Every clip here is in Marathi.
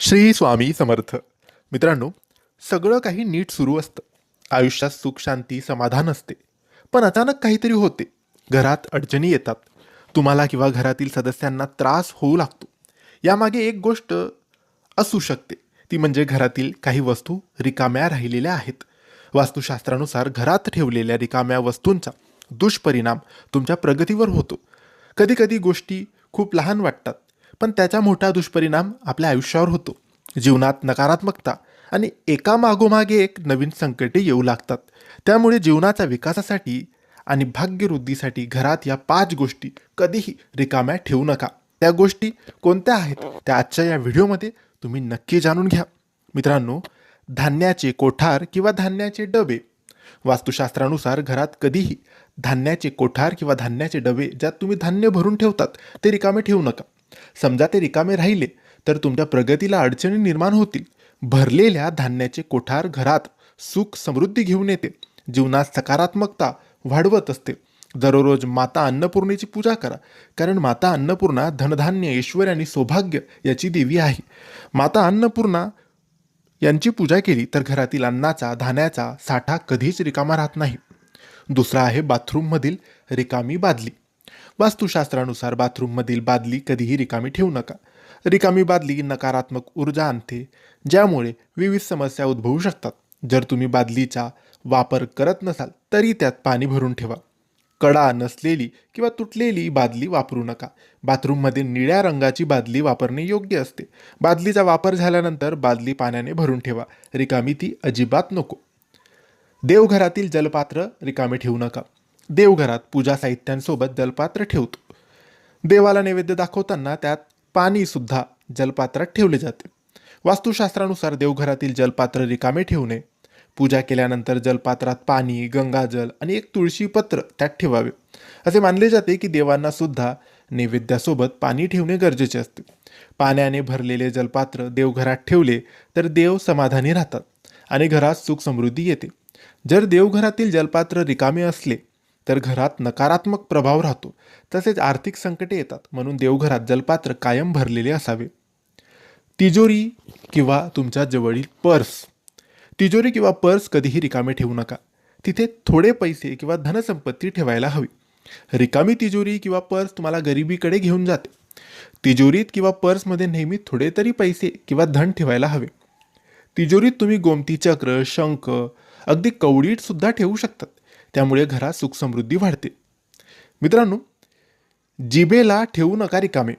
श्री स्वामी समर्थ. मित्रांनो सगळं काही नीट सुरू असतं. आयुष्यात सुख शांती समाधान असते. पण अचानक काहीतरी होते. घरात अडचणी येतात. तुम्हाला किंवा घरातील सदस्यांना त्रास होऊ लागतो. यामागे एक गोष्ट असू शकते. ती म्हणजे घरातील काही वस्तू रिकाम्या राहिलेल्या आहेत. वास्तुशास्त्रानुसार घरात ठेवलेल्या रिकाम्या वस्तूंचा दुष्परिणाम तुमच्या प्रगतीवर होतो. कधीकधी गोष्टी खूप लहान वाटतात. पण त्याचा मोठा दुष्परिणाम आपल्या आयुष्यावर होतो. जीवनात नकारात्मकता आणि एका मागोमागे एक नवीन संकटे येऊ लागतात. त्यामुळे जीवनाच्या विकासासाठी आणि भाग्यवृद्धीसाठी घरात या पाच गोष्टी कधीही रिकाम्या ठेवू नका. त्या गोष्टी कोणत्या आहेत? त्या आजच्या या व्हिडिओमध्ये तुम्ही नक्की जाणून घ्या. मित्रांनो धान्याचे कोठार किंवा धान्याचे डबे. वास्तुशास्त्रानुसार घरात कधीही धान्याचे कोठार किंवा धान्याचे डबे ज्यात तुम्ही धान्य भरून ठेवतात ते रिकामे ठेवू नका. समजा ते रिकामे राहिले तर तुमच्या प्रगतीला अडचणी निर्माण होतील. भरलेल्या धान्याचे कोठार घरात सुख समृद्धी घेऊन येते. जीवनात सकारात्मकता वाढवत असते. दररोज माता अन्नपूर्णेची पूजा करा कारण माता अन्नपूर्णा धनधान्य ऐश्वर आणि सौभाग्य याची देवी आहे. माता अन्नपूर्णा यांची पूजा केली तर घरातील अन्नाचा धान्याचा साठा कधीच रिकामा राहत नाही. दुसरा आहे बाथरूममधील रिकामी बादली. वास्तुशास्त्रानुसार बाथरूममधील बादली कधीही रिकामी ठेवू नका. रिकामी बादली नकारात्मक ऊर्जा आणते ज्यामुळे विविध समस्या उद्भवू शकतात. जर तुम्ही बादलीचा वापर करत नसाल तरी त्यात पाणी भरून ठेवा. कडा नसलेली किंवा तुटलेली बादली वापरू नका. बाथरूममध्ये निळ्या रंगाची बादली वापरणे योग्य असते. बादलीचा वापर झाल्यानंतर बादली पाण्याने भरून ठेवा. रिकामी ती अजिबात नको. देवघरातील जलपात्र रिकामे ठेवू नका. देवघरात पूजा साहित्यांसोबत जलपात्र ठेवतो. देवाला नैवेद्य दाखवताना त्यात पाणीसुद्धा जलपात्रात ठेवले जाते. वास्तुशास्त्रानुसार देवघरातील जलपात्र रिकामे ठेवणे पूजा केल्यानंतर जलपात्रात पाणी गंगाजल आणि एक तुळशीपत्र त्यात ठेवावे. असे मानले जाते की देवांना सुद्धा नैवेद्यासोबत पाणी ठेवणे गरजेचे असते. पाण्याने भरलेले जलपात्र देवघरात ठेवले तर देव समाधानी राहतात आणि घरात सुख समृद्धी येते. जर देवघरातील जलपात्र रिकामे असले तर घरात नकारात्मक प्रभाव राहतो. तसेच आर्थिक संकटे येतात. म्हणून देवघरात जलपात्र कायम भरलेले असावे. तिजोरी किंवा तुमच्या जवळील पर्स. तिजोरी किंवा पर्स कधीही रिकामे ठेवू नका. तिथे थोडे पैसे किंवा धनसंपत्ती ठेवायला हवी. रिकामी तिजोरी किंवा पर्स तुम्हाला गरिबीकडे घेऊन जाते. तिजोरीत किंवा पर्समध्ये नेहमी थोडे तरी पैसे किंवा धन ठेवायला हवे. तिजोरीत तुम्ही गोमती चक्र शंख अगदी कवडीत सुद्धा ठेवू शकतात. त्यामुळे घरात सुखसमृद्धी वाढते. मित्रांनो जिबेला ठेवू नका रिकामे.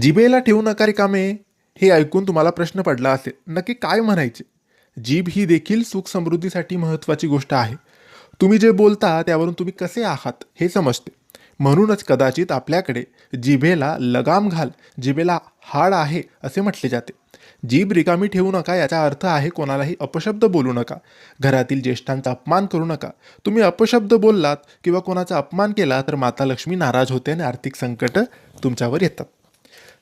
जिबेला ठेवू नका रिकामे हे ऐकून तुम्हाला प्रश्न पडला असेल. नक्की काय म्हणायचे? जीभ ही देखील सुख समृद्धीसाठी महत्त्वाची गोष्ट आहे. तुम्ही जे बोलता त्यावरून तुम्ही कसे आहात हे समजते. म्हणूनच कदाचित आपल्याकडे जिभेला लगाम घाल जिभेला हाड आहे असे म्हटले जाते. जीभ रिकामी ठेवू नका याचा अर्थ आहे कोणालाही अपशब्द बोलू नका. घरातील ज्येष्ठांचा अपमान करू नका. तुम्ही अपशब्द बोललात किंवा कोणाचा अपमान केला तर माता लक्ष्मी नाराज होते आणि आर्थिक संकट तुमच्यावर येतात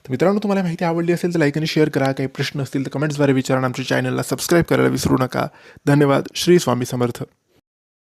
तर मित्रांनो तुम्हाला माहिती आवडली असेल तर लाईक आणि शेअर करा. काही प्रश्न असतील तर कमेंट्सद्वारे विचारा आमच्या चॅनलला सबस्क्राईब करायला विसरू नका. धन्यवाद. श्री स्वामी समर्थ.